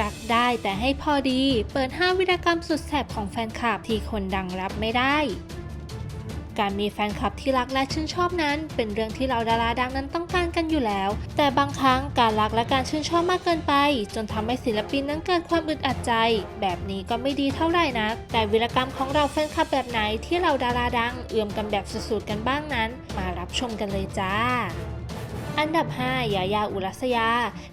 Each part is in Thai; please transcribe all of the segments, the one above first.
รักได้แต่ให้พอดี เปิด 5 วิรกรรมสุดแสบของแฟนคลับที่คนดังรับไม่ได้ การมีแฟนคลับที่รักและชื่นชอบนั้น เป็นเรื่องที่เราดาราดังนั้นต้องการกันอยู่แล้ว แต่บางครั้งการรักและการชื่นชอบมากเกินไป จนทำให้ศิลปินนั้นเกิดความอึดอัดใจ แบบนี้ก็ไม่ดีเท่าไหร่นะแต่วิรกรรมของเราแฟนคลับแบบไหนที่เราดาราดัง เอื่อมกันแบบสุดๆกันบ้างนั้น มารับชมกันเลยจ้า อันดับ 5 ยายาอุรัสยา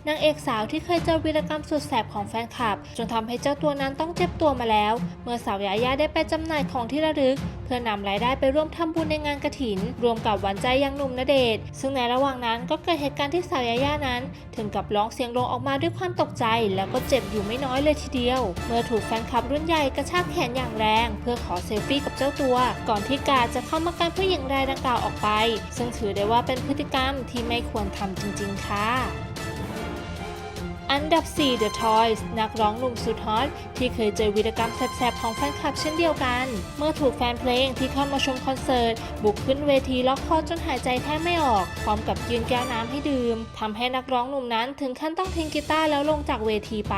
นางเอกสาวที่เคยเจอวีรกรรมสุดแสบของแฟนคลับ จนทำให้เจ้าตัวนั้นต้องเจ็บตัวมาแล้ว เมื่อสาวยายาได้ไปจำหน่ายของที่ระลึก เพื่อนำรายได้ไปร่วมทำบุญในงานกระถิน รวมกับหวานใจยังหนุ่มณเดชน์ซึ่งในระหว่างนั้นก็เกิดเหตุการณ์ที่สาวยายานั้น ถึงกับร้องเสียงลงออกมาด้วยความตกใจ แล้วก็เจ็บอยู่ไม่น้อยเลยทีเดียว เมื่อถูกแฟนคลับรุ่นใหญ่กระชากแขนอย่างแรง เพื่อขอเซลฟี่กับเจ้าตัว ก่อนที่กาจะเข้ามากันผู้หญิงรายดังกล่าวออกไป ซึ่งถือได้ว่าเป็นพฤติกรรมที่ไม่ควรควรทำจริง ๆ ค่ะ อันดับ 4 The Toys นักร้องหนุ่มสุดฮอตที่เคยเจอวีรกรรมแสบๆของแฟนคลับเช่นเดียวกัน เมื่อถูกแฟนเพลงที่เข้ามาชมคอนเสิร์ต บุกขึ้นเวทีล็อกคอจนหายใจแทบไม่ออก พร้อมกับยืนแก้วน้ำให้ดื่มทำให้นักร้องหนุ่มนั้นถึงขั้นต้องทิ้งกีตาร์แล้วลงจากเวทีไป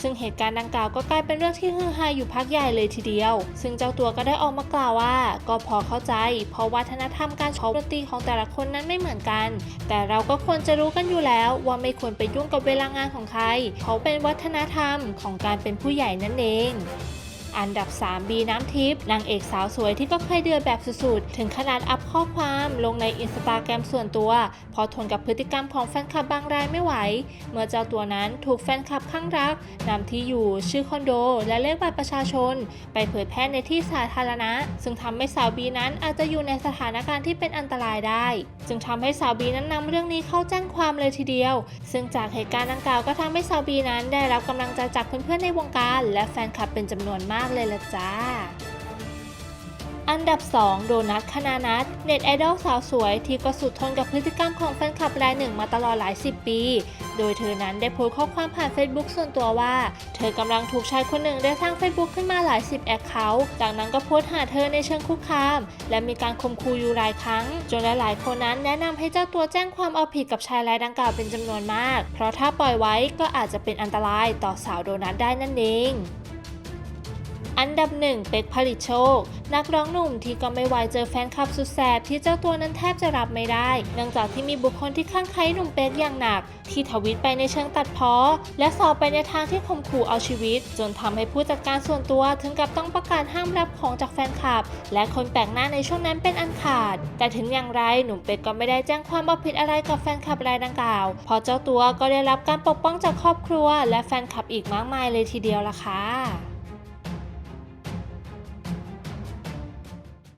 ซึ่งเหตุการณ์ดังกล่าวก็กลายเป็นเรื่องที่ฮือฮาอยู่พักใหญ่เลยทีเดียว ซึ่งเจ้าตัวก็ได้ออกมากล่าวว่า ก็พอเข้าใจ เพราะวัฒนธรรมการชมดนตรีของแต่ละคนนั้นไม่เหมือนกัน แต่เราก็ควรจะรู้กันอยู่แล้วว่าไม่ควรไปยุ่งกับเวลางานของใคยเขาเป็นวัฒนธรรมของการเป็นผู้ใหญ่นั่นเอง อันดับ 3 บีน้ำทิพย์นางเอกสาวสวยที่ก็เคยเดือดแบบสุดๆ ถึงขนาดอัพข้อความลงในอินสตาแกรมส่วนตัว พอทนกับพฤติกรรมของแฟนคลับบางรายไม่ไหว เมื่อเจ้าตัวนั้นถูกแฟนคลับข้างรักนำที่อยู่ชื่อคอนโด และเลขบัตรประชาชน ไปเผยแพร่ในที่สาธารณะ ซึ่งทำให้สาวบีนั้นอาจจะอยู่ในสถานการณ์ที่เป็นอันตรายได้ จึงทำให้สาวบีนั้นนำเรื่องนี้เข้าแจ้งความเลยทีเดียว ซึ่งจากเหตุการณ์ดังกล่าวก็ทำให้สาวบีนั้นได้รับกำลังใจจากเพื่อนๆในวงการ และแฟนคลับเป็นจำนวนมากเลยละจ้า อันดับ 2 โดนัทคณานัทเน็ตไอดอลสาวสวยที่ก็สุดทนกับพฤติกรรมของแฟนคลับรายหนึ่งมาตลอดหลายสิบปี โดยเธอนั้นได้โพสต์ข้อความผ่าน Facebook ส่วนตัวว่า เธอกำลังถูกชายคนหนึ่งได้สร้าง Facebook ขึ้นมาหลายสิบแอคเคาท์จากนั้นก็โพสต์หาเธอในเชิงคุกคาม และมีการข่มขู่อยู่หลายครั้ง จนหลายๆคนนั้นแนะนำให้เจ้าตัวแจ้งความเอาผิดกับชายรายดังกล่าวเป็นจำนวนมาก เพราะถ้าปล่อยไว้ก็อาจจะเป็นอันตรายต่อสาวโดนัทได้นั่นเอง อันดับหนึ่งเป็กผลิตโชค นักร้องหนุ่มที่ก็ไม่ไหวเจอแฟนคลับสุดแสบที่เจ้าตัวนั้นแทบจะรับไม่ได้ เนื่องจากที่มีบุคคลที่ข้างใครหนุ่มเป็กอย่างหนัก ที่ทวิตไปในเชิงตัดพ้อและสอบไปในทางที่ข่มขู่เอาชีวิต จนทำให้ผู้จัดการส่วนตัวถึงกับต้องประกาศห้ามรับของจากแฟนคลับ และคนแปลกหน้าในช่วงนั้นเป็นอันขาด แต่ถึงอย่างไรหนุ่มเป็กก็ไม่ได้แจ้งความเอาผิดอะไรกับแฟนคลับรายดังกล่าวเพราะเจ้าตัวก็ได้รับการปกป้องจากครอบครัว และแฟนคลับอีกมากมายเลยทีเดียวล่ะค่ะ